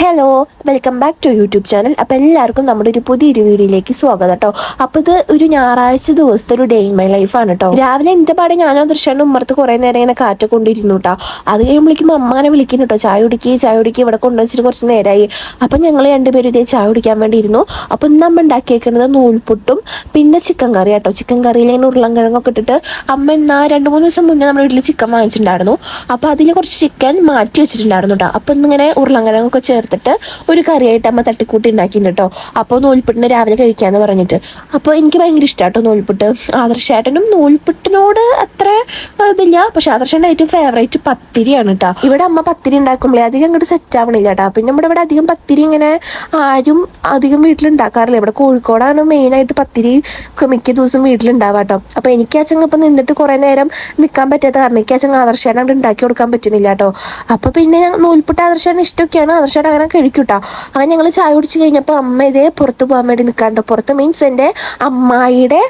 Hello welcome back to YouTube channel അപ്പോൾ എല്ലാവർക്കും നമ്മുടെ ഒരു പുതിയൊരു വീഡിയോയിലേക്ക് സ്വാഗതം കേട്ടോ. അപ്പോൾ ഇത് ഒരു ഞായറാഴ്ച ദിവസത്തെ ഒരു ഡേ ഇൻ മൈ ലൈഫാണ് കേട്ടോ. രാവിലെ എന്റെ പാടെ ഞാനോ ദൃശ്യം ഉമ്മർത്ത് കുറേ നേരം ഇങ്ങനെ കാറ്റ് കൊണ്ടിരുന്നു കേട്ടോ. അത് കഴിയുമ്പോഴേക്കും അങ്ങനെ വിളിക്കുന്നു കേട്ടോ. ചായ കുടിക്കുക ചായ കുടിക്കുക ഇവിടെ കൊണ്ടുവച്ചിട്ട് കുറച്ച് നേരമായി അപ്പം ഞങ്ങൾ രണ്ടുപേരും ഇതേ ചായ കുടിക്കാൻ വേണ്ടി ഇരുന്നു. അപ്പോൾ ഇന്ന് അമ്മ ഉണ്ടാക്കിയേക്കുന്നത് നൂൽപുട്ടും പിന്നെ ചിക്കൻ കറി കേട്ടോ. ചിക്കൻ കറിയിൽ ഇങ്ങനെ ഉരുളൻകിഴങ്ങൊക്കെ ഇട്ടിട്ട് അമ്മ എന്നാ രണ്ട് മൂന്ന് ദിവസം മുന്നേ നമ്മുടെ വീട്ടിൽ ചിക്കൻ വാങ്ങിച്ചിട്ടുണ്ടായിരുന്നു. അപ്പോൾ അതിൽ കുറച്ച് ചിക്കൻ മാറ്റി വെച്ചിട്ടുണ്ടായിരുന്നു കേട്ടോ. അപ്പോൾ ഇന്നിങ്ങനെ ഉരുളൻകിഴങ്ങൊക്കെ ചേർത്തിട്ട് ഒരു കറിയായിട്ട് അമ്മ തട്ടിക്കൂട്ടി ഉണ്ടാക്കിയിട്ടുണ്ട് കേട്ടോ അപ്പോൾ നൂൽപുട്ടിന് രാവിലെ കഴിക്കാന്ന് പറഞ്ഞിട്ട്. അപ്പോൾ എനിക്ക് ഭയങ്കര ഇഷ്ടാട്ടോ കേട്ടോ നൂൽപുട്ട്. ആദർശേട്ടനും നൂൽപുട്ടിനോട് അത്ര ഇതില്ല പക്ഷെ ആദർശന്റെ ഏറ്റവും ഫേവറേറ്റ് പത്തിരിയാണ് കേട്ടോ ഇവിടെ അമ്മ പത്തിരി ഉണ്ടാക്കുമ്പോഴേ അധികം അങ്ങോട്ട് സെറ്റ് ആവണില്ല കേട്ടോ പിന്നെ നമ്മുടെ ഇവിടെ അധികം പത്തിരി ഇങ്ങനെ ആരും അധികം വീട്ടിൽ വീട്ടിലുണ്ടാക്കാറില്ല. ഇവിടെ കോഴിക്കോടാണ് മെയിനായിട്ട് പത്തിരി മിക്ക ദിവസം വീട്ടിലുണ്ടാവുക കേട്ടോ അപ്പോൾ എനിക്ക് ഇപ്പം നിന്നിട്ട് കുറേ നേരം നിൽക്കാൻ പറ്റാത്ത കാരണം എനിക്ക് അച്ഛങ്ങ ആദർശേട്ടൻ അവിടെ ഉണ്ടാക്കി കൊടുക്കാൻ പറ്റുന്നില്ല കേട്ടോ അപ്പോൾ പിന്നെ ഞങ്ങൾ നൂൽപുട്ട് ആദർശേട്ടൻ ഇഷ്ടമൊക്കെയാണ്. ആദർശേട്ടൻ അങ്ങനെ കഴിക്കൂട്ടോ കേട്ടോ അങ്ങനെ ഞങ്ങൾ ചായ കുടിച്ച് കഴിഞ്ഞപ്പോൾ അമ്മ ഇതേ പുറത്ത് പോകാൻ വേണ്ടി നിൽക്കാണ്ട് പുറത്ത് മീൻസ് എന്റെ അമ്മായിയുടെ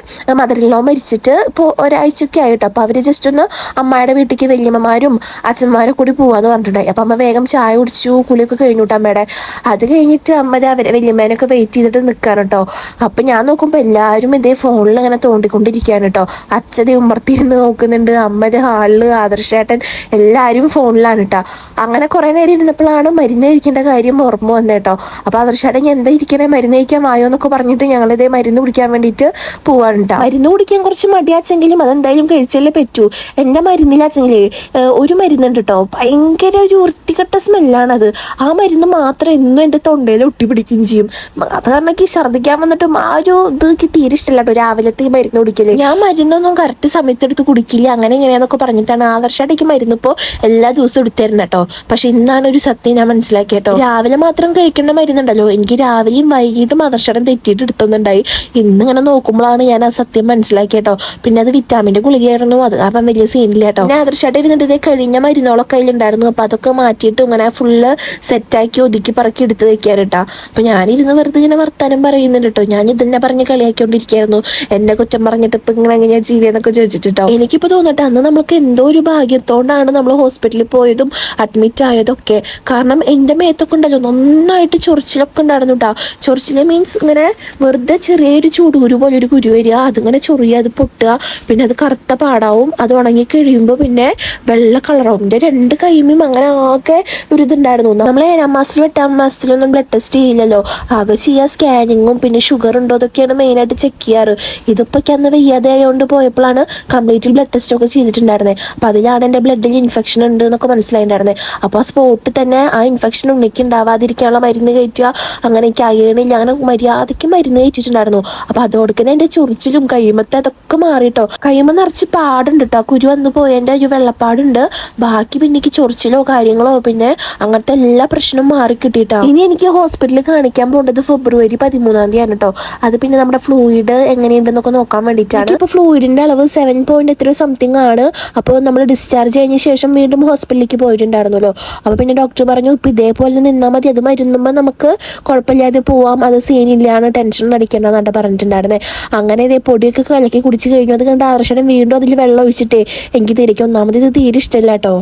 മദറിലോ മരിച്ചിട്ട് ഇപ്പോൾ ഒരാഴ്ചയൊക്കെ ആയിട്ടോ അപ്പോൾ അവർ ജസ്റ്റ് ഒന്ന് അമ്മായിയുടെ വീട്ടിലേക്ക് വല്യമ്മമാരും അച്ഛന്മാരും കൂടി പോവാന്ന് പറഞ്ഞിട്ടുണ്ടായി. അപ്പൊ അമ്മ വേഗം ചായ കുടിച്ചു കുളിയൊക്കെ കഴിഞ്ഞു കേട്ടോ അമ്മയുടെ. അത് കഴിഞ്ഞിട്ട് അമ്മ അവരെ വല്യമ്മേനൊക്കെ വെയിറ്റ് ചെയ്തിട്ട് നിൽക്കാണ് കേട്ടോ. അപ്പം ഞാൻ നോക്കുമ്പോൾ എല്ലാവരും ഇതേ ഫോണിൽ അങ്ങനെ തോണ്ടിക്കൊണ്ടിരിക്കുകയാണ് കേട്ടോ. അച്ഛതെ ഉമ്മർത്തിരുന്ന് നോക്കുന്നുണ്ട്. അമ്മ ഹാളിൽ ഹാളിൽ ആദർശേട്ടൻ എല്ലാരും ഫോണിലാണ് കേട്ടോ. അങ്ങനെ കുറേ നേരം ഇരുന്നപ്പോഴാണ് മരുന്ന് കഴിക്കേണ്ട കാര്യം ഓർമ്മ വന്നത് കേട്ടോ. അപ്പോൾ ആദർശേട്ടൻ എന്താ ഇരിക്കണേ? മരുന്ന് കഴിക്കാൻ ആയോ എന്നൊക്കെ പറഞ്ഞിട്ട് ഞങ്ങളിതേ മരുന്ന് കുടിക്കാൻ വേണ്ടിയിട്ട് പോവാണ് കേട്ടോ. മരുന്ന് കുടിക്കാൻ കുറച്ച് മടിയാച്ചെങ്കിലും അതെന്തായാലും കഴിച്ചല്ലേ പറ്റൂ. എന്റെ മരുന്നിലാച്ചെങ്കിലേ ഏഹ്, ഒരു മരുന്നുണ്ട് കേട്ടോ ഭയങ്കര ഒരു വൃത്തികെട്ട സ്മെല്ലാണത്. ആ മരുന്ന് മാത്രം എന്നും എന്റെ തൊണ്ടയിൽ ഒട്ടിപ്പിടിക്കുകയും ചെയ്യും. അത് കാരണം എനിക്ക് ഛർദ്ദിക്കാൻ വന്നിട്ടും ആ ഒരു ഇത് എനിക്ക് തീരെ ഇഷ്ടമല്ല കേട്ടോ രാവിലത്തെ ഈ മരുന്ന് കുടിക്കൽ. ഞാൻ മരുന്നൊന്നും കറക്റ്റ് സമയത്ത് എടുത്ത് കുടിക്കില്ല. അങ്ങനെ ഇങ്ങനെയാന്നൊക്കെ പറഞ്ഞിട്ടാണ് ആദർശമായിട്ട് മരുന്ന് ഇപ്പോൾ എല്ലാ ദിവസവും എടുത്തിരുന്ന കേട്ടോ പക്ഷെ ഇന്നാണ് ഒരു സത്യം ഞാൻ മനസ്സിലാക്കിയ കേട്ടോ രാവിലെ മാത്രം കഴിക്കേണ്ട മരുന്നുണ്ടല്ലോ. എനിക്ക് രാവിലെയും വൈകിട്ടും ആദർശം തെറ്റിയിട്ട് എടുത്തുന്നുണ്ടായി. ഇന്നിങ്ങനെ നോക്കുമ്പോഴാണ് ഞാൻ ആ സത്യം മനസ്സിലാക്കിയ കേട്ടോ പിന്നെ അത് വിറ്റാമിന്റെ ഗുളികയായിരുന്നു. അത് കാരണം വലിയ സീനില്ല കേട്ടോ ഞാൻ ആദർശമായിട്ട് ഇരുന്നിട്ട് ഇതേ കഴിഞ്ഞ മരുന്നോളൊക്കെ അതിലുണ്ടായിരുന്നു അപ്പൊ അതൊക്കെ മാറ്റിയിട്ട് ഇങ്ങനെ ഫുള്ള് സെറ്റാക്കി ഒതുക്കി പറക്കി എടുത്ത് വെക്കാൻ കേട്ടോ അപ്പൊ ഞാനിരുന്ന് വെറുതെ ഇങ്ങനെ വർത്താനം പറയുന്നുണ്ട് കേട്ടോ ഞാൻ ഇതന്നെ പറഞ്ഞ് കളിയാക്കിക്കൊണ്ടിരിക്കുകയായിരുന്നു എന്നെ കുറ്റം പറഞ്ഞിട്ട് ഇപ്പൊ ഇങ്ങനെ എങ്ങനെയാ ചെയ്തതെന്നൊക്കെ ചോദിച്ചിട്ട് കേട്ടോ എനിക്കിപ്പോ തോന്നട്ടെ അന്ന് നമ്മൾക്ക് എന്തോ ഒരു ഭാഗ്യത്തോണ്ടാണ് നമ്മൾ ഹോസ്പിറ്റലിൽ പോയതും അഡ്മിറ്റ് ആയതൊക്കെ. കാരണം എന്റെ മേത്തൊക്കെ ഉണ്ടല്ലോ നന്നായിട്ട് ചൊറിച്ചിലൊക്കെ ഉണ്ടായിരുന്നു കേട്ടോ ചൊറിച്ചിൽ മീൻസ് ഇങ്ങനെ വെറുതെ ചെറിയൊരു ചൂടൂര് പോലെ ഒരു കുരു വരിക അതിങ്ങനെ ചൊറിയുക അത് പൊട്ടുക. പിന്നെ അത് കറുത്ത പാടാവും അത് ഉണങ്ങി കഴിയുമ്പോൾ പിന്നെ വെള്ള കളറാവും എന്റെ രണ്ട് കൈമയും അങ്ങനെ ആകെ ഒരു ഇതുണ്ടായിരുന്നു. നമ്മൾ ഏഴാം മാസത്തിലും എട്ടാം മാസത്തിലൊന്നും ബ്ലഡ് ടെസ്റ്റ് ചെയ്യില്ലല്ലോ. ആകെ ചെയ്യുക സ്കാനിങ്ങും പിന്നെ ഷുഗർ ഉണ്ടോ അതൊക്കെയാണ് മെയിനായിട്ട് ചെക്ക് ചെയ്യാറ്. ഇതിപ്പോൾ അന്ന് വയ്യാതെ ആയതുകൊണ്ട് പോയപ്പോഴാണ് കംപ്ലീറ്റ് ബ്ലഡ് ടെസ്റ്റ് ഒക്കെ ചെയ്തിട്ടുണ്ടായിരുന്നത് അപ്പം അതിലാണ് എന്റെ ബ്ലഡിൽ ഇൻഫെക്ഷൻ ഉണ്ട് എന്നൊക്കെ മനസ്സിലായിട്ടുണ്ടായിരുന്നത് അപ്പോൾ ആ സ്പോട്ടിൽ തന്നെ ആ ഇൻഫെക്ഷൻ ഉണ്ണിക്ക് ഉണ്ടാവാതിരിക്കാനുള്ള മരുന്ന് കയറ്റുക അങ്ങനെ എനിക്ക് അയണില്ല അങ്ങനെ മര്യാദയ്ക്ക് മരുന്ന് കയറ്റിട്ടുണ്ടായിരുന്നു. അപ്പോൾ അതോടൊക്കെ എന്റെ ചൊറിച്ചിലും കൈമത്തെ അതൊക്കെ മാറിയിട്ടോ കൈമ നിറച്ച് പാടുണ്ട് കേട്ടോ കുരു വന്ന് പോയതിന്റെ ഒരു വെള്ളപ്പാടുണ്ട്. ബാക്കി പിന്നെ എനിക്ക് ചൊറിച്ചിലോ കാര്യങ്ങളോ പിന്നെ അങ്ങനത്തെ എല്ലാ പ്രശ്നവും മാറി കിട്ടിയിട്ടാ. ഇനി എനിക്ക് ഹോസ്പിറ്റലിൽ കാണിക്കാൻ പോകേണ്ടത് ഫെബ്രുവരി പതിമൂന്നാം തീയതി ആണ് കേട്ടോ അത് പിന്നെ നമ്മുടെ ഫ്ലൂയിഡ് എങ്ങനെയുണ്ടെന്നൊക്കെ നോക്കാൻ വേണ്ടിയിട്ടാണ്. ഇപ്പോൾ ഫ്ലൂയിഡിന്റെ അളവ് സെവൻ പോയിന്റ് എത്രയോ സംതിങ് ആണ്. അപ്പോൾ നമ്മൾ ഡിസ്ചാർജ് കഴിഞ്ഞ ശേഷം വീണ്ടും ഹോസ്പിറ്റലിലേക്ക് പോയിട്ടുണ്ടായിരുന്നല്ലോ. അപ്പോൾ പിന്നെ ഡോക്ടർ പറഞ്ഞു ഇപ്പം ഇതേപോലെ നിന്നാൽ മതി. അത് മരുന്നുമ്പോൾ നമുക്ക് കുഴപ്പമില്ലാതെ പോവാം. അത് സീനില്ലാണ് ടെൻഷൻ അടിക്കേണ്ടതെന്നാണ് പറഞ്ഞിട്ടുണ്ടായിരുന്നത് അങ്ങനെ ഇതേ പൊടിയൊക്കെ കലക്കി കുടിച്ച് കഴിഞ്ഞു. അത് കണ്ട് ആർഷണം വീണ്ടും അതിൽ വെള്ളം ഒഴിച്ചിട്ടേ എനിക്ക് തിരിക്കും. ഒന്നാമത് ഇത് തീരെ ഇഷ്ടമല്ല കേട്ടോ.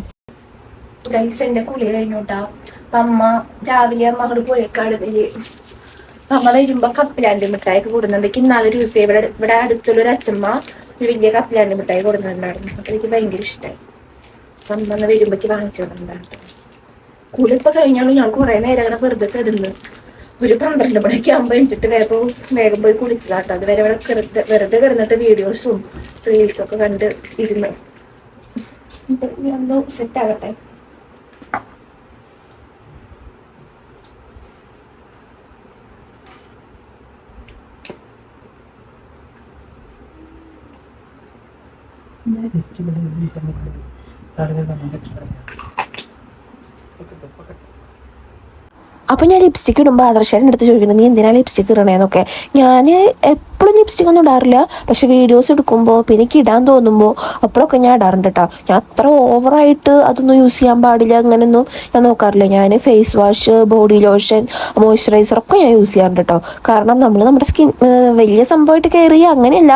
ഗൈസ് എന്റെ കുളി കഴിഞ്ഞോട്ടാ അമ്മ രാവിലെ അമ്മ അങ്ങോട്ട് പോയേക്കാണ് ഇതിൽ അമ്മ വരുമ്പോ കപ്പിലാണ്ടി മിഠായിക്ക് കൂടുന്നുണ്ട് ഇന്നാളൊരു ദിവസം ഇവിടെ ഇവിടെ അടുത്തുള്ളൊരു അച്ഛമ്മ ഒരു വലിയ കപ്പിലാണ്ടി മിഠായി കൊടുക്കുന്നുണ്ടായിരുന്നു. അപ്പൊ എനിക്ക് ഭയങ്കര ഇഷ്ടമായി അപ്പൊ അമ്മ കൊടുക്കുന്നുണ്ടായിരുന്നു കുളി ഇപ്പൊ കഴിഞ്ഞാലും ഞാൻ കുറെ നേരം അങ്ങനെ വെറുതെ കിടന്ന് ഒരു പന്ത്രണ്ട് മണിക്ക് ആകുമ്പോൾ എണിച്ചിട്ട് വേഗം വേഗം പോയി കുളിച്ചതാട്ടോ അത് വരെ ഇവിടെ വെറുതെ കിടന്നിട്ട് വീഡിയോസും ഒക്കെ കണ്ട് ഇരുന്ന്. ഒന്ന് സെറ്റ് ആകട്ടെ അപ്പൊ ഞാൻ ലിപ്സ്റ്റിക് ഇടുമ്പോൾ ആദർശേട്ടൻ എടുത്ത് ചോദിക്കുന്നത് നീ എന്തിനാ ലിപ്സ്റ്റിക് ഇടണേന്നൊക്കെ? ഞാൻ എപ്പോഴും ലിപ്സ്റ്റിക് ഒന്നും ഇടാറില്ല. പക്ഷെ വീഡിയോസ് എടുക്കുമ്പോൾ പിന്നെ എനിക്ക് ഇടാൻ തോന്നുമ്പോൾ അപ്പോഴൊക്കെ ഞാൻ ഇടാറുണ്ട് കേട്ടോ ഞാൻ അത്ര ഓവറായിട്ട് അതൊന്നും യൂസ് ചെയ്യാൻ പാടില്ല അങ്ങനെയൊന്നും ഞാൻ നോക്കാറില്ല. ഞാൻ face wash body lotion moisturiser ഒക്കെ ഞാൻ യൂസ് ചെയ്യാറുണ്ട് കേട്ടോ കാരണം നമ്മൾ നമ്മുടെ സ്കിൻ വലിയ സംഭവമായിട്ട് കയറി അങ്ങനെയല്ല.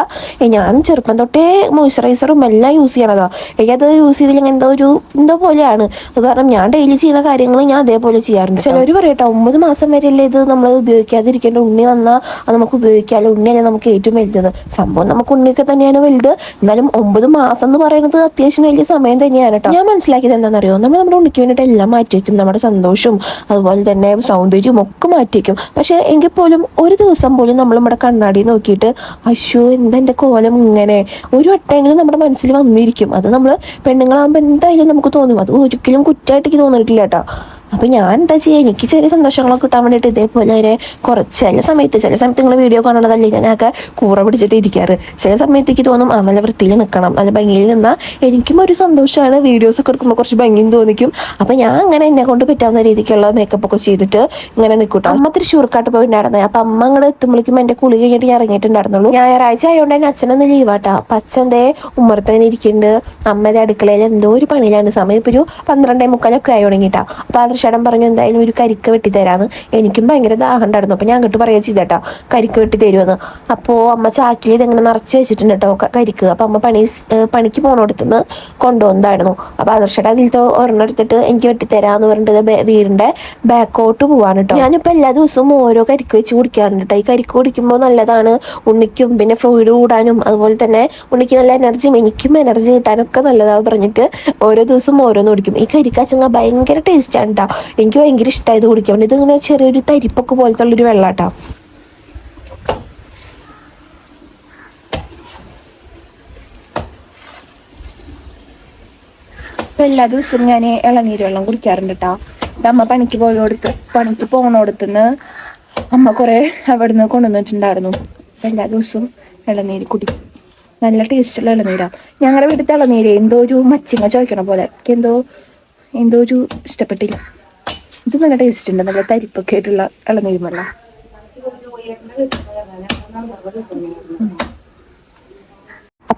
ഞാൻ ചെറുപ്പം തൊട്ടേ മോയ്സ്ചറൈസറും എല്ലാം യൂസ് ചെയ്യണതാ. എനിക്കത് യൂസ് ചെയ്തില്ലെങ്കിൽ എന്തോ ഒരു എന്തോ പോലെയാണ്. അത് കാരണം ഞാൻ ഡെയിലി ചെയ്യുന്ന കാര്യങ്ങൾ ഞാൻ അതേപോലെ ചെയ്യാറുണ്ട് ചിലവർ പറയട്ടോ ഒമ്പത് മാസം വരെയല്ലേ ഇത് നമ്മൾ ഉപയോഗിക്കാതിരിക്കേണ്ട ഉണ്ണി വന്നാൽ നമുക്ക് ഉപയോഗിക്കാമല്ലോ ഉണ്ണിയല്ലേ നമുക്ക് ഏറ്റവും വലുത് സംഭവം നമുക്ക് ഉണ്ണിയൊക്കെ തന്നെയാണ് വലുത്. എന്നാലും ഒമ്പത് മാസം എന്ന് പറയുന്നത് അത്യാവശ്യം വലിയ സമയം തന്നെയാണ് കേട്ടോ. ഞാൻ മനസ്സിലാക്കിയത് എന്താണെന്നറിയോ? നമ്മൾ നമ്മുടെ ഉണ്ണിക്ക് വേണ്ടിയിട്ട് എല്ലാം മാറ്റി വയ്ക്കും നമ്മുടെ സന്തോഷവും അതുപോലെ തന്നെ സൗന്ദര്യവും ഒക്കെ മാറ്റി വയ്ക്കും പക്ഷെ എങ്കിൽ പോലും ഒരു ദിവസം പോലും നമ്മൾ നമ്മുടെ കണ്ണാടി നോക്കിയിട്ട് അശോ എന്താ എന്റെ കോലം ഇങ്ങനെ? ഒരു വട്ടമെങ്കിലും നമ്മുടെ മനസ്സിൽ വന്നിരിക്കും. അത് നമ്മൾ പെണ്ണുങ്ങളാകുമ്പോൾ എന്തായാലും നമുക്ക് തോന്നും. അത് ഒരിക്കലും കുറ്റമായിട്ട് എനിക്ക് തോന്നിയിട്ടില്ല കേട്ടോ. അപ്പൊ ഞാൻ എന്താ ചെയ്യുക എനിക്ക് ചെറിയ സന്തോഷങ്ങളൊക്കെ കിട്ടാൻ വേണ്ടിയിട്ട് ഇതേപോലെ ഒരു കുറച്ച് ചില സമയത്ത് ചില സമയത്ത് നിങ്ങൾ വീഡിയോ കാണണതല്ലേ ഞാനൊക്കെ കൂറ പിടിച്ചിട്ട് ഇരിക്കാറ്. ചില സമയത്തേക്ക് തോന്നും ആ നല്ല വൃത്തിയിൽ നിൽക്കണം നല്ല ഭംഗിയിൽ നിന്നാൽ എനിക്കും ഒരു സന്തോഷമാണ് വീഡിയോസ് ഒക്കെ എടുക്കുമ്പോൾ കുറച്ച് ഭംഗിയും തോന്നിക്കും. അപ്പൊ ഞാൻ അങ്ങനെ എന്നെ കൊണ്ട് പറ്റാവുന്ന രീതിക്കുള്ള മേക്കപ്പ് ഒക്കെ ചെയ്തിട്ട് ഇങ്ങനെ നിൽക്കൂട്ടോ അമ്മ തൃശ്ശൂർക്കാട്ട് പോയിട്ടുണ്ടായിരുന്നത് അപ്പൊ അമ്മ അങ്ങോട്ട് എത്തുമ്പോഴേക്കും എന്റെ കുളി കഴിഞ്ഞിട്ട് ഞാൻ ഇറങ്ങിയിട്ടുണ്ടായിരുന്നുള്ളൂ. ഞായറാഴ്ച ആയതുകൊണ്ട് തന്നെ അച്ഛനൊന്ന് ലീവാട്ടാ അപ്പൊ അച്ഛൻ ദേ ഉമ്മറത്തന്നെ ഇരിക്കുന്നുണ്ട് അമ്മയുടെ അടുക്കളയിൽ എന്തോ ഒരു പണിയിലാണ്. സമയം ഇപ്പൊ ഒരു പന്ത്രണ്ടേ മുക്കാലൊക്കെ ആയി തുടങ്ങിയിട്ടാ. അപ്പൊ ആദർശേടൻ പറഞ്ഞു എന്തായാലും ഒരു കരിക്ക് വെട്ടി തരാന്ന്. എനിക്കും ഭയങ്കര ദാഹം ഉണ്ടായിരുന്നു അപ്പൊ ഞാൻ അങ്ങോട്ട് പറയുക ചെയ്തേട്ടോ. കരിക്ക് വെട്ടി തരുമെന്ന് അപ്പോ അമ്മ ചാക്കിൽ ഇതെങ്ങനെ നിറച്ച് വെച്ചിട്ടുണ്ട് കേട്ടോ കരിക്ക്. അപ്പൊ അമ്മ പണി പണിക്ക് പോണോടത്തുനിന്ന് കൊണ്ടുവന്നതായിരുന്നു. അപ്പൊ ആദർശേട്ട അതിലത്തെ ഒരെണ്ണം എടുത്തിട്ട് എനിക്ക് വെട്ടിത്തരാന്ന് പറഞ്ഞിട്ട് വീടിന്റെ ബാക്കോട്ട് പോവാണ് കേട്ടോ ഞാനിപ്പോ എല്ലാ ദിവസവും ഓരോ കരിക്ക് വെച്ച് കുടിക്കാറുണ്ട് കേട്ടോ ഈ കരിക്ക് കുടിക്കുമ്പോൾ നല്ലതാണ് ഉണ്ണിക്കും പിന്നെ ഫ്ലൂയിഡ് കൂടാനും അതുപോലെ തന്നെ ഉണ്ണിക്ക് നല്ല എനർജിയും എനിക്കും എനർജി കിട്ടാനൊക്കെ നല്ലതാന്ന് പറഞ്ഞിട്ട് ഓരോ ദിവസം ഓരോന്ന് കുടിക്കും. ഈ കരിക്കാച്ചങ്ങ ഭയങ്കര ടേസ്റ്റ് ആണ് കേട്ടോ എനിക്ക് ഭയങ്കര ഇഷ്ടമായത് കുടിക്കാൻ. ഇതിങ്ങനെ ചെറിയൊരു തരിപ്പൊക്കെ പോലത്തെ ഉള്ളൊരു വെള്ളാട്ടോ എല്ലാ ദിവസവും ഞാൻ ഇളനീര് വെള്ളം കുടിക്കാറുണ്ട് കേട്ടോ അമ്മ പണിക്ക് പോയോടുത്ത് പണിക്ക് പോകണോടത്തുനിന്ന് അമ്മ കുറെ നിന്ന് കൊണ്ടുവന്നിട്ടുണ്ടായിരുന്നു. എല്ലാ ദിവസവും ഇളനീര് കുടി. നല്ല ടേസ്റ്റുള്ള ഇളനീരാ. ഞങ്ങളുടെ വീട്ടിലത്തെ ഇളനീര് എന്തോ ഒരു മച്ചിങ്ങ ചോദിക്കണ പോലെ. എന്തോ എന്തോ ഒരു ഇഷ്ടപ്പെട്ടില്ല. ഇത് നല്ല ടേസ്റ്റ് ഉണ്ട് നല്ല തരിപ്പൊക്കെ ആയിട്ടുള്ള ഇളനീരുമല്ല.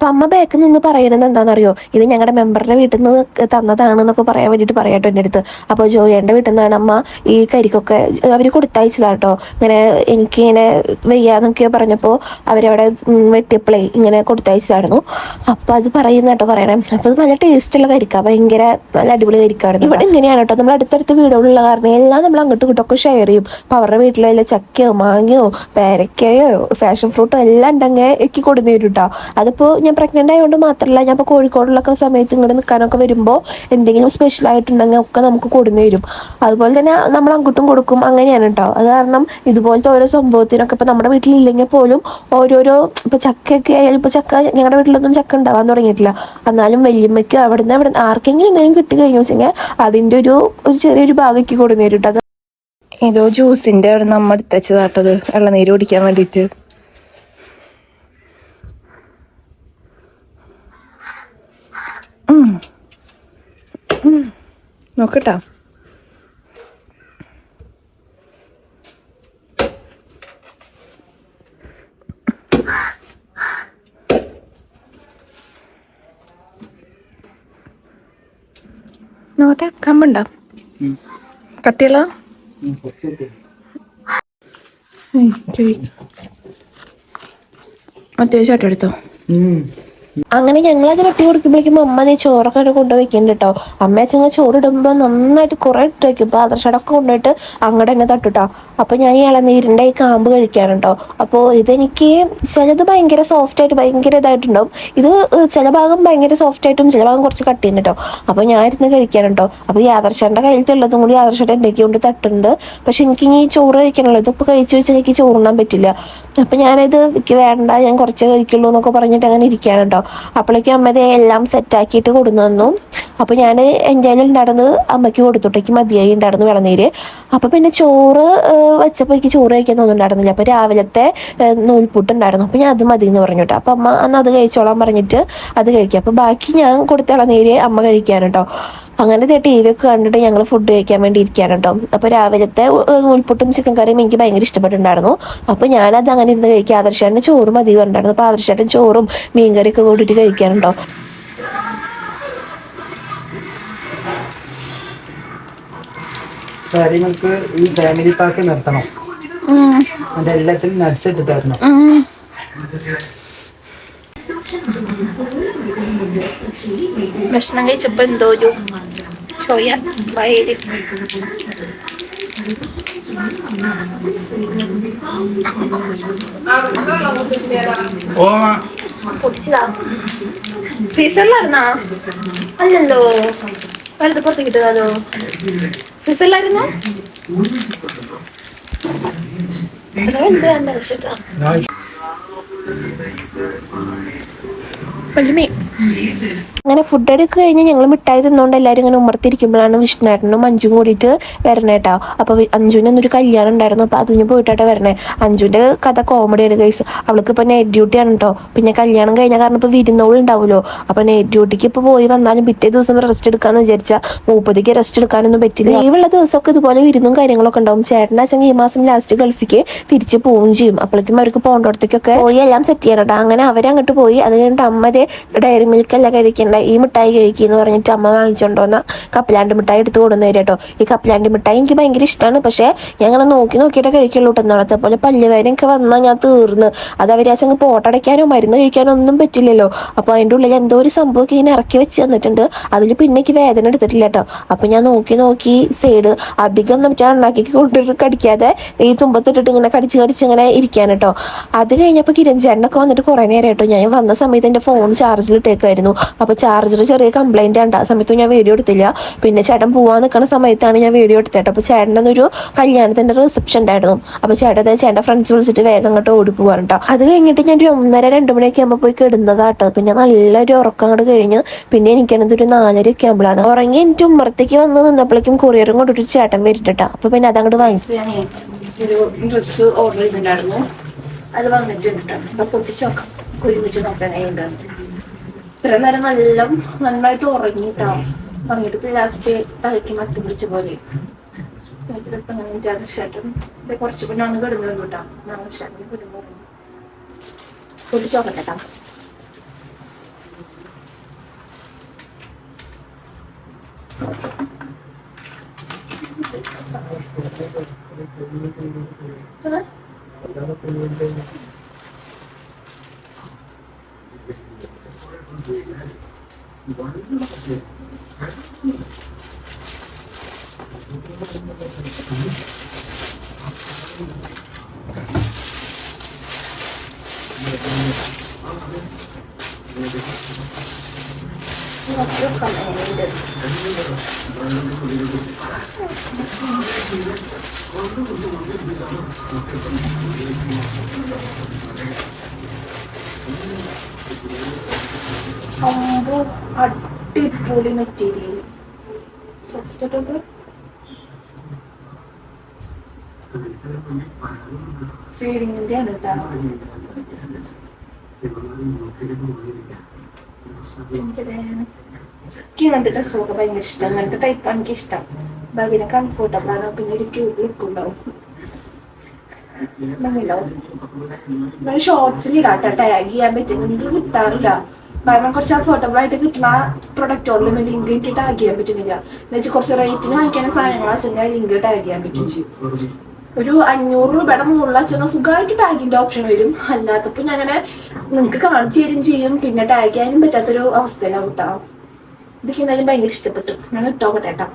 അപ്പൊ അമ്മ ബാക്കിൽ നിന്ന് പറയണത് എന്താണെന്നറിയോ? ഇത് ഞങ്ങളുടെ മെമ്പറുടെ വീട്ടിൽ നിന്ന് തന്നതാണെന്നൊക്കെ പറയാൻ വേണ്ടിട്ട് പറയാട്ടോ എന്റെ അടുത്ത്. അപ്പോൾ ജോയിയുടെ വീട്ടിൽ നിന്നാണ് അമ്മ ഈ കരിക്കൊക്കെ അവർ കൊടുത്തയച്ചതാട്ടോ. ഇങ്ങനെ എനിക്ക് ഇങ്ങനെ വയ്യാന്നൊക്കെ പറഞ്ഞപ്പോൾ അവരവിടെ വെട്ടിയപ്പളേ ഇങ്ങനെ കൊടുത്തയച്ചതായിരുന്നു. അപ്പോൾ അത് പറയുന്ന കേട്ടോ പറയണേ. അപ്പോൾ അത് നല്ല ടേസ്റ്റുള്ള കരിക്ക. ഭയങ്കര നല്ല അടിപൊളി കരിക്കായിരുന്നു ഇവിടെ ഇങ്ങനെയാണ് കേട്ടോ നമ്മൾ അടുത്തടുത്ത് വീടുകളുള്ള കാരണം എല്ലാം നമ്മൾ അങ്ങോട്ടും ഇങ്ങോട്ടൊക്കെ ഷെയർ ചെയ്യും. അപ്പോൾ അവരുടെ വീട്ടിലെ ചക്കയോ മാങ്ങയോ പേരക്കയോ ഫാഷൻ ഫ്രൂട്ടോ എല്ലാം ഉണ്ടെങ്കിൽ എനിക്ക് കൊടുന്നു തരും കേട്ടോ അതിപ്പോൾ ഞാൻ പ്രഗ്നന്റ് ആയതുകൊണ്ട് മാത്രമല്ല ഞാൻ ഇപ്പോൾ കോഴിക്കോടുള്ളൊക്കെ സമയത്ത് ഇങ്ങോട്ട് നിൽക്കാനൊക്കെ വരുമ്പോൾ എന്തെങ്കിലും സ്പെഷ്യൽ ആയിട്ടുണ്ടെങ്കിൽ ഒക്കെ നമുക്ക് കൊടുന്നു തരും അതുപോലെ തന്നെ നമ്മൾ അങ്ങോട്ടും കൊടുക്കും. അങ്ങനെയാണ് കേട്ടോ അത് കാരണം ഇതുപോലത്തെ ഓരോ സംഭവത്തിനൊക്കെ ഇപ്പോൾ നമ്മുടെ വീട്ടിലില്ലെങ്കിൽ പോലും ഓരോരോ ഇപ്പോൾ ചക്കയൊക്കെ ആയാലും ഇപ്പോൾ ചക്ക ഞങ്ങളുടെ വീട്ടിലൊന്നും ചക്ക ഉണ്ടാവാൻ തുടങ്ങിയിട്ടില്ല. എന്നാലും വല്യമ്മയ്ക്ക് അവിടുന്ന് അവിടെ ആർക്കെങ്കിലും എന്തെങ്കിലും കിട്ടി കഴിഞ്ഞു വെച്ചെങ്കിൽ അതിന്റെ ഒരു ഒരു ചെറിയൊരു ഭാഗയ്ക്ക് കൊടുന്നു തരും കേട്ടോ ഏതോ ജ്യൂസിന്റെ അവിടെ നമ്മൾ എടുത്തച്ചതാട്ടത് വെള്ളനീര് കുടിക്കാൻ വേണ്ടിയിട്ട്. നോക്കട്ടാ. നോക്കട്ടെ കമ്പുണ്ടോ? കട്ടിയുള്ള അത്യാവശ്യമായിട്ട് എടുത്തോ? അങ്ങനെ ഞങ്ങൾ അത് വെട്ടി കൊടുക്കുമ്പോഴേക്കും അമ്മ നീ ചോറൊക്കെ കൊണ്ടു കേട്ടോ അമ്മ അച്ഛങ്ങ ചോറ് ഇടുമ്പോൾ നന്നായിട്ട് കുറെ ഇട്ട് വെക്കും. ഇപ്പൊ ആദർശടൊക്കെ കൊണ്ടുപോയിട്ട് അങ്ങോട്ട് തന്നെ തട്ടുട്ടോ അപ്പൊ ഞാൻ ഈ നീരിന്റെ ഈ കാമ്പ് കഴിക്കാനുണ്ടോ അപ്പോൾ ഇതെനിക്ക് ചിലത് ഭയങ്കര സോഫ്റ്റ് ആയിട്ട് ഭയങ്കര ഇതായിട്ടുണ്ടാവും. ഇത് ചില ഭാഗം ഭയങ്കര സോഫ്റ്റ് ആയിട്ടും ചില ഭാഗം കുറച്ച് കട്ടിയുണ്ട് കേട്ടോ അപ്പൊ ഞാൻ ഇരുന്ന് കഴിക്കാനുണ്ടോ അപ്പൊ ഈ ആദർശന്റെ കയ്യിലത്തുള്ളതും കൂടി ആദർശയുടെ എന്റെ കൊണ്ട് തട്ടുണ്ട്. പക്ഷെ എനിക്ക് ഇനി ചോറ് കഴിക്കണല്ലോ. ഇതിപ്പോ കഴിച്ചു വെച്ചാൽ എനിക്ക് ചോറുണ്ണാൻ പറ്റില്ല. അപ്പൊ ഞാനിത് എനിക്ക് വേണ്ട. ഞാൻ കുറച്ച് കഴിക്കുള്ളൂ എന്നൊക്കെ പറഞ്ഞിട്ട് അങ്ങനെ ഇരിക്കാനുണ്ടോ അപ്പോഴേക്കും അമ്മ ഇതെല്ലാം സെറ്റാക്കിയിട്ട് കൊടുന്നു അപ്പോൾ ഞാൻ എന്റെ ഉണ്ടായിരുന്നത് അമ്മയ്ക്ക് കൊടുത്തോട്ടേക്ക് മതിയായി ഉണ്ടായിരുന്നു വെള്ളനീര് അപ്പോൾ പിന്നെ ചോറ് വെച്ചപ്പോൾ എനിക്ക് ചോറ് കഴിക്കാൻ ഉണ്ടായിരുന്നില്ല. അപ്പോൾ രാവിലത്തെ ഏഹ്, നൂൽപുട്ട് ഉണ്ടായിരുന്നു. അപ്പോൾ ഞാൻ അത് മതി എന്ന് പറഞ്ഞു കേട്ടോ. അപ്പോൾ അമ്മ അന്ന് അത് കഴിച്ചോളാൻ പറഞ്ഞിട്ട് അത് കഴിക്കുക അപ്പോൾ ബാക്കി ഞാൻ കൊടുത്ത ഇളനീര് അമ്മ കഴിക്കാൻ കേട്ടോ. അങ്ങനെ ടി വി ഒക്കെ കണ്ടിട്ട് ഞങ്ങൾ ഫുഡ് കഴിക്കാൻ വേണ്ടി ഇരിക്കുകയാണ് കേട്ടോ. അപ്പോൾ രാവിലത്തെ നൂൽപുട്ടും ചിക്കൻ കറിയും എനിക്ക് ഭയങ്കര ഇഷ്ടപ്പെട്ടിട്ടുണ്ടായിരുന്നു. അപ്പോൾ ഞാനത് അങ്ങനെ ഇരുന്ന് കഴിക്കുക ആദർശേട്ടന് ചോറും മതി പറഞ്ഞിട്ടുണ്ടായിരുന്നു. അപ്പോൾ ആദർശേട്ടൻ ചോറും മീൻകറിയൊക്കെ കൂട്ടിയിട്ട് കഴിക്കാനുണ്ടോ കാര്യങ്ങൾക്ക് ഈ ഫാമിലി പാക്ക് നിർത്തണം. അതിന്റെ എല്ലാത്തിനും നട്സ് ഇട്ട് തരണം ഭക്ഷണം കഴിച്ചപ്പോ എന്തോ ഒരു ചോയ വയൽ. ഫ്രീസറിലായിരുന്നാ അല്ലല്ലോ. വലുത് പുറത്തേക്ക് ഇട്ടതാണോ? ഫ്രീസറിലായിരുന്നോ? എന്ത് വല്യമേ അങ്ങനെ ഫുഡ് എടുക്കുക കഴിഞ്ഞ് ഞങ്ങൾ മിഠായി തിന്നുകൊണ്ട് എല്ലാവരും ഇങ്ങനെ ഉമർത്തിരിക്കുമ്പോഴാണ് വിഷ്ണുവേട്ടനും മഞ്ജും കൂടിയിട്ട് വരണേട്ടോ അപ്പോൾ അഞ്ജുവിന് ഒന്നൊരു കല്യാണം ഉണ്ടായിരുന്നു. അപ്പോൾ അതിന് പോയിട്ടാണ് വരണേ. അഞ്ജുവിന്റെ കഥ കോമഡി ആണ് ഗൈസ് അവൾക്ക് ഇപ്പോൾ നൈറ്റ് ഡ്യൂട്ടി ആണ് കേട്ടോ പിന്നെ കല്യാണം കഴിഞ്ഞ കാരണം ഇപ്പോൾ വിരുന്നോൾ ഉണ്ടാവുമല്ലോ. അപ്പോൾ നൈറ്റ് ഡ്യൂട്ടിക്ക് ഇപ്പോൾ പോയി വന്നാലും പിറ്റേ ദിവസം റെസ്റ്റ് എടുക്കാന്ന് വിചാരിച്ചാൽ മൂപ്പതിക്ക് റെസ്റ്റ് എടുക്കാനൊന്നും പറ്റില്ല. ലീവുള്ള ദിവസമൊക്കെ ഇതുപോലെ വിരുന്നും കാര്യങ്ങളൊക്കെ ഉണ്ടാവും. ചേട്ടനാച്ചെങ്കിൽ ഈ മാസം ലാസ്റ്റ് ഗൾഫിക്ക് തിരിച്ച് പോവുകയും ചെയ്യും. അപ്പോഴേക്കും അവർക്ക് പോകേണ്ടടത്തേക്കൊക്കെ പോയി എല്ലാം സെറ്റ് ചെയ്യണം കേട്ടോ അങ്ങനെ അവരങ്ങോട്ട് പോയി. അത് കഴിഞ്ഞിട്ട് അമ്മ ഡയറി മിൽക്ക് അല്ല കഴിക്കണ്ട ഈ മിഠായി കഴിക്കുന്നു പറഞ്ഞിട്ട് അമ്മ വാങ്ങിച്ചോണ്ടോന്ന കപ്പലാണ്ട് മിഠായി എടുത്ത് കൊണ്ടുവന്നു കേട്ടോ. ഈ കപ്പലാണ്ട് മിഠായി എനിക്ക് ഭയങ്കര ഇഷ്ടമാണ് പക്ഷേ ഞങ്ങൾ നോക്കി നോക്കിയിട്ട് കഴിക്കുള്ളൂ കേട്ടോ പോലെ പല്ലുവേദനയൊക്കെ വന്നാൽ ഞാൻ തീർന്ന്. അത് അവരാച്ചങ്ങ് പോട്ടടയ്ക്കാനോ മരുന്ന് കഴിക്കാനോ ഒന്നും പറ്റില്ലല്ലോ. അപ്പോൾ അതിന്റെ ഉള്ളിൽ എന്തോ ഒരു സംഭവമൊക്കെ ഇങ്ങനെ ഇറക്കി വെച്ച് തന്നിട്ടുണ്ട്. അതിൽ പിന്നെ എനിക്ക് വേദന എടുത്തിട്ടില്ല കേട്ടോ അപ്പോൾ ഞാൻ നോക്കി നോക്കി സൈഡ് അധികം നമ്മുടെ ഉണ്ടാക്കി കൊണ്ടിട്ട് കടിക്കാതെ ഈ തുമ്പത്തിട്ടിട്ട് ഇങ്ങനെ കടിച്ച് കടിച്ച് ഇങ്ങനെ ഇരിക്കാൻ കേട്ടോ അത് കഴിഞ്ഞപ്പോൾ കിരൺ ചേട്ടനൊക്കെ വന്നിട്ട് കുറേ നേരം കേട്ടോ ഞാൻ വന്ന സമയത്ത് എന്റെ ഫോൺ ചാർജിൽ ഇട്ടേക്കായിരുന്നു അപ്പോൾ ചാർജർ ചെറിയ കംപ്ലൈന്റ് ഉണ്ട് ആ സമയത്തും ഞാൻ വീഡിയോ എടുത്തില്ല. പിന്നെ ചേട്ടൻ പോവാൻ നിൽക്കുന്ന സമയത്താണ് ഞാൻ വീഡിയോ എടുത്തത്. അപ്പോൾ ചേട്ടന്റെ ചേട്ടനൊരു കല്യാണത്തിന്റെ റിസപ്ഷൻ ഉണ്ടായിരുന്നു. അപ്പോൾ ചേട്ടൻ ചേട്ടന്റെ ഫ്രണ്ട്സ് വിളിച്ചിട്ട് വേഗം അങ്ങോട്ട് ഓടി കേട്ടോ അത് കഴിഞ്ഞിട്ട് ഞാൻ ഒരു ഒന്നര രണ്ട് മണിയൊക്കെ ആകുമ്പോൾ പോയി കിടുന്നതാട്ടോ. പിന്നെ നല്ലൊരു ഉറക്കം അങ്ങോട്ട് കഴിഞ്ഞ്. പിന്നെ എനിക്കാണെങ്കിൽ ഒരു നാലര ഒക്കെ ആകുമ്പോഴാണ് ഉറങ്ങി എനിക്ക് ഉമ്മറത്തേക്ക് വന്ന് നിന്നപ്പോഴേക്കും കൊറിയറും കൊണ്ടിട്ട് ചേട്ടൻ വരുന്നുട്ടോ അപ്പോൾ പിന്നെ അതങ്ങോട്ട് വാങ്ങിച്ചു ഞാൻ ഒരു ഡ്രസ്സ് ഓർഡർ ചെയ്തിട്ടുണ്ടായിരുന്നു. അത് വന്നിട്ടുണ്ട്. അപ്പൊ പൊട്ടിച്ച് നോക്കാം. ഒരുമിച്ച് നോക്കാനായിട്ട് ഇത്ര നേരം നല്ല നന്നായിട്ട് ഉറങ്ങിട്ടാ ഉറങ്ങിട്ട് ലാസ്റ്റ് തലയ്ക്ക് മത്തി പിടിച്ച പോലെ. ഇത് കുറച്ച് പിന്നാണ് കിടന്നുള്ളൂ കേട്ടോ നാളെ ഷർട്ടിന് കുടുംബം ഉറങ്ങി. പൊട്ടിച്ച് നോക്കട്ടെ കേട്ടോ അമ്പോ അടിപൊളി മെറ്റീരിയൽ സോഫ്റ്റ് ആയിട്ടുണ്ട് ഫീഡിങ്ങിന്റെ ആണ് എനിക്ക് ഇങ്ങനത്തെ ഡ്രസ്സൊക്കെ ഭയങ്കര ഇഷ്ടം. അങ്ങനത്തെ ടൈപ്പാണ് എനിക്ക് ഇഷ്ടം. ഭയങ്കര കംഫർട്ടബിൾ ആണ്. പിന്നെ ഒരു ക്യൂബ് ലുക്ക് ഉണ്ടാവും ഭംഗിയുണ്ടാവും ഷോർട്സിൽ ഇടാട്ടോ ടാഗ് ചെയ്യാൻ പറ്റും. എനിക്ക് കിട്ടാറില്ല. കാരണം കുറച്ച് അഫോർഡബിൾ ആയിട്ട് കിട്ടുന്ന പ്രൊഡക്റ്റുകളിലൊന്നും ലിങ്ക് ഇട്ട് ടാഗ് ചെയ്യാൻ പറ്റുന്നില്ല. എന്ന് വെച്ചാൽ കുറച്ച് റേറ്റിന് വാങ്ങിക്കുന്ന സാധനങ്ങളാണെന്ന് വെച്ചാൽ ലിങ്ക് ടാഗ് ചെയ്യാൻ പറ്റും ഒരു അഞ്ഞൂറ് രൂപയുടെ മുകളിൽ വെച്ചാൽ സുഖമായിട്ട് ടാഗിന്റെ ഓപ്ഷൻ വരും. അല്ലാത്തപ്പോൾ ഞാനങ്ങനെ നിങ്ങൾക്ക് കാണിച്ചു തരും ചെയ്യും. പിന്നെ ടാഗ് ചെയ്യാനും പറ്റാത്തൊരു അവസ്ഥയിലാവും കേട്ടോ ഇതൊക്കെ എന്തായാലും ഭയങ്കര ഇഷ്ടപ്പെട്ടു. ഞാൻ ഇട്ടോക്കട്ടെ കേട്ടോ.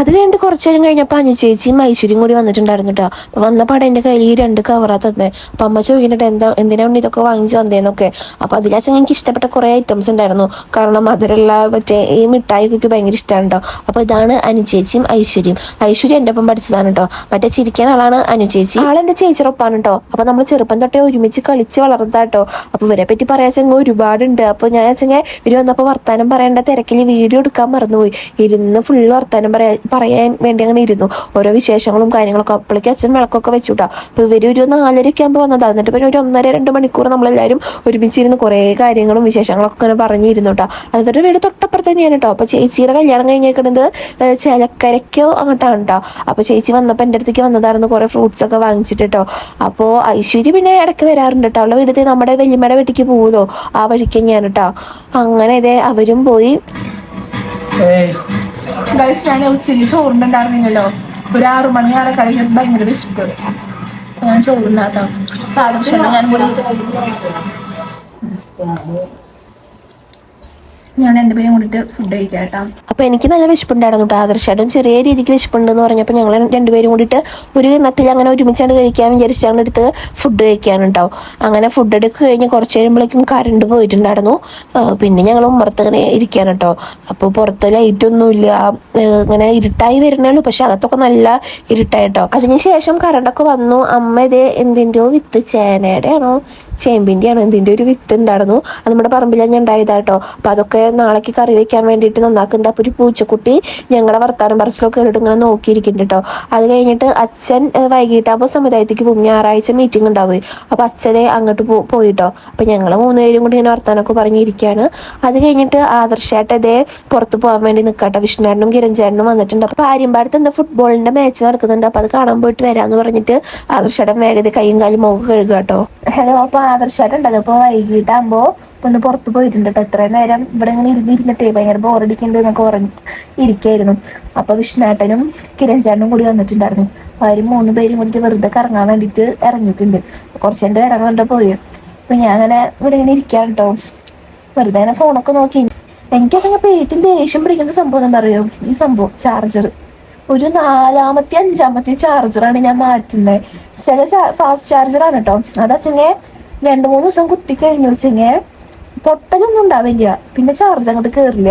അത് കഴിഞ്ഞിട്ട് കുറച്ചു നേരം കഴിഞ്ഞപ്പോൾ അനു ചേച്ചി ഐശ്വര്യം കൂടി വന്നിട്ടുണ്ടായിരുന്നു കേട്ടോ അപ്പോൾ വന്ന പാടെ എന്റെ കയ്യിൽ ഈ രണ്ട് കവറാ തന്നെ. അപ്പം അമ്മ ചോദിക്കുന്നുണ്ട് എന്താ എന്തിനാണ് ഇതൊക്കെ വാങ്ങിച്ചു വന്നേന്നൊക്കെ? അപ്പോൾ അതിലാച്ച എനിക്ക് ഇഷ്ടപ്പെട്ട കുറേ ഐറ്റംസ് ഉണ്ടായിരുന്നു. കാരണം മധുരമുള്ള മറ്റേ ഈ മിഠായി ഒക്കെ ഭയങ്കര ഇഷ്ടമാണ് കേട്ടോ അപ്പോൾ ഇതാണ് അനു ചേച്ചിയും ഐശ്വര്യം. ഐശ്വര്യ എന്റെ ഒപ്പം പഠിച്ചതാണ് കേട്ടോ മറ്റേ ചിരിക്കാൻ ആളാണ് അനു ചേച്ചി. ആളെന്റെ ഒപ്പാണ് കേട്ടോ അപ്പോൾ നമ്മൾ ചെറുപ്പം തൊട്ടേ ഒരുമിച്ച് കളിച്ച് വളർന്നതാ കേട്ടോ അപ്പോൾ ഇവരെ പറ്റി പറയാച്ചെങ്കിൽ ഒരുപാടുണ്ട്. അപ്പോൾ ഞാൻ വെച്ചെങ്കിൽ ഇവർ വന്നപ്പോൾ വർത്താനം പറയേണ്ട തിരക്കിൽ വീഡിയോ എടുക്കാൻ മറന്നുപോയി. ഇരുന്ന് ഫുള്ള് വർത്താനം പറയാ പറയാൻ വേണ്ടി അങ്ങനെ ഇരുന്നു. ഓരോ വിശേഷങ്ങളും കാര്യങ്ങളൊക്കെ അപ്പോഴേക്ക് അച്ഛൻ വിളക്കൊക്കെ വെച്ചുട്ടാ. അപ്പോൾ ഇവർ ഒരു നാലരയ്ക്ക് ആകുമ്പോൾ വന്നതാ. എന്നിട്ട് പിന്നെ ഒരു ഒന്നര രണ്ട് മണിക്കൂർ നമ്മളെല്ലാവരും ഒരുമിച്ചിരുന്ന് കുറേ കാര്യങ്ങളും വിശേഷങ്ങളൊക്കെ ഇങ്ങനെ പറഞ്ഞിരുന്നു കേട്ടോ അതൊരു വീട് തൊട്ടപ്പുറത്ത് തന്നെയാണ് കേട്ടോ അപ്പോൾ ചേച്ചിയുടെ കല്യാണം കഴിഞ്ഞേക്കുന്നത് ചേലക്കരയ്ക്കോ അങ്ങോട്ടാണ് കേട്ടോ അപ്പോൾ ചേച്ചി വന്നപ്പോൾ എന്റെ അടുത്തേക്ക് വന്നതായിരുന്നു കുറേ ഫ്രൂട്ട്സ് ഒക്കെ വാങ്ങിച്ചിട്ട് കേട്ടോ അപ്പോ ഐശ്വര്യ പിന്നെ ഇടയ്ക്ക് വരാറുണ്ട് കേട്ടോ അവളുടെ വീട്ടിൽ നമ്മുടെ വലിയമ്മയുടെ വീട്ടിലേക്ക് പോകുമല്ലോ ആ വഴിക്ക് തന്നെയാണ് കേട്ടോ അങ്ങനെ ഇതേ അവരും പോയി. ഗൈസ് ഞാൻ ഉച്ചയ്ക്ക് ചോറുണ്ടായിരുന്നില്ലല്ലോ ഒരു ആറു മണി ആറ് കഴിഞ്ഞ ഭയങ്കര വിശപ്പ്. ഞാൻ ചോറുണ്ടാട്ടോ പാടം ഞാൻ കൂടി ഞാൻ രണ്ടുപേരും കൂടിയിട്ട് ഫുഡ് കഴിക്കാം കേട്ടോ. അപ്പോൾ എനിക്ക് നല്ല വിശപ്പുണ്ടായിരുന്നു കേട്ടോ. ആദർശായിട്ടും ചെറിയ രീതിക്ക് വിശപ്പുണ്ടെന്ന് പറഞ്ഞപ്പോൾ ഞങ്ങൾ രണ്ടുപേരും കൂടിട്ട് ഒരു എണ്ണത്തിൽ അങ്ങനെ ഒരുമിച്ചാണ് കഴിക്കാൻ വിചാരിച്ചാണ് എടുത്ത് ഫുഡ് കഴിക്കാനുണ്ടാവും അങ്ങനെ ഫുഡ് എടുക്കുക കഴിഞ്ഞ് കുറച്ച് കഴിയുമ്പോഴേക്കും കറണ്ട് പോയിട്ടുണ്ടായിരുന്നു. പിന്നെ ഞങ്ങൾ ഉമ്മറത്ത് ഇങ്ങനെ ഇരിക്കാൻ കേട്ടോ. അപ്പോൾ പുറത്ത് ലൈറ്റ് ഒന്നുമില്ല. ആ, ഇങ്ങനെ ഇരുട്ടായി വരുന്നേ ഉള്ളൂ. പക്ഷെ അകത്തൊക്കെ നല്ല ഇരുട്ടായിട്ടോ അതിനുശേഷം കറണ്ടൊക്കെ വന്നു. അമ്മ ഇത് എന്തിന്റെയോ വിത്ത് ചേനയുടെ ആണോ ചേമ്പിന്റെ ഇതിന്റെ ഒരു വിത്ത് ഉണ്ടായിരുന്നു. അത് നമ്മുടെ പറമ്പിൽ ഞാൻ ഉണ്ടായതാട്ടോ അപ്പോൾ അതൊക്കെ നാളേക്ക് കറി വയ്ക്കാൻ വേണ്ടിയിട്ട് നന്നാക്കുന്നുണ്ട്. അപ്പോൾ ഒരു പൂച്ചക്കുട്ടി ഞങ്ങളുടെ വർത്താനം പറച്ചിലൊക്കെ കേട്ടിട്ട് ഇങ്ങനെ നോക്കിയിരിക്കുന്നുണ്ട് കേട്ടോ അത് കഴിഞ്ഞിട്ട് അച്ഛൻ വൈകിട്ടാകുമ്പോൾ സമുദായത്തേക്ക് പോകും. ഞായറാഴ്ച മീറ്റിംഗ് ഉണ്ടാവുകയും അപ്പോൾ അച്ഛനെ അങ്ങോട്ട് പോയിട്ടോ അപ്പോൾ ഞങ്ങൾ മൂന്നുപേരും കൂടി ഇങ്ങനെ വർത്താനമൊക്കെ പറഞ്ഞിരിക്കുകയാണ് അത് കഴിഞ്ഞിട്ട് ആദർശമായിട്ട് അതേ പുറത്ത് പോകാൻ വേണ്ടി നിൽക്കട്ടെ വിഷ്ണുനാടനും കിരൺചേട്ടനും വന്നിട്ടുണ്ട്. അപ്പോൾ ആര്യമ്പാടത്ത് എന്താ ഫുട്ബോളിന്റെ മാച്ച് നടക്കുന്നുണ്ട്. അപ്പോൾ അത് കാണാൻ പോയിട്ട് വരാമെന്ന് പറഞ്ഞിട്ട് ആദർശേട്ടൻ വേഗത കൈയും കാലും മുഖം കേട്ടോ ഹലോ അപ്പൊ ആദർശമായിട്ടുണ്ട് അതിപ്പോ വൈകിട്ടാകുമ്പോ ഒന്ന് പുറത്ത് പോയിട്ടുണ്ട് കേട്ടോ എത്ര നേരം ഇവിടെ ഇങ്ങനെ ഇരുന്നിരുന്നിട്ടേ ഭയങ്കര ബോറടിക്കുന്നുണ്ട് എന്നൊക്കെ പറഞ്ഞിട്ട് ഇരിക്കായിരുന്നു. അപ്പൊ വിഷ്ണാട്ടനും കിരൺ ചേട്ടനും കൂടി വന്നിട്ടുണ്ടായിരുന്നു. അപ്പൊ അവരും മൂന്ന് പേരും കൂടിയിട്ട് വെറുതെ കറങ്ങാൻ വേണ്ടിയിട്ട് ഇറങ്ങിയിട്ടുണ്ട്. കുറച്ച് രണ്ട് ഇറങ്ങാൻ പോയി. അപ്പൊ ഞാൻ അങ്ങനെ ഇവിടെ ഇങ്ങനെ ഇരിക്കാൻ കേട്ടോ വെറുതെ അങ്ങനെ ഫോണൊക്കെ നോക്കി. എനിക്കതങ്ങ് പേറ്റും ദേഷ്യം പിടിക്കേണ്ട സംഭവം എന്താ പറയുക ഈ സംഭവം ചാർജർ ഒരു നാലാമത്തെ അഞ്ചാമത്തെ ചാർജറാണ് ഞാൻ മാറ്റുന്നത് ചില ഫാസ്റ്റ് ചാർജറാണ് കേട്ടോ അതച്ചെങ്കിൽ രണ്ട് മൂന്ന് ദിവസം കുത്തി കഴിഞ്ഞു വെച്ചെങ്കിൽ പൊട്ടലൊന്നും ഉണ്ടാവില്ല. പിന്നെ ചാർജ് അങ്ങോട്ട് കയറില്ല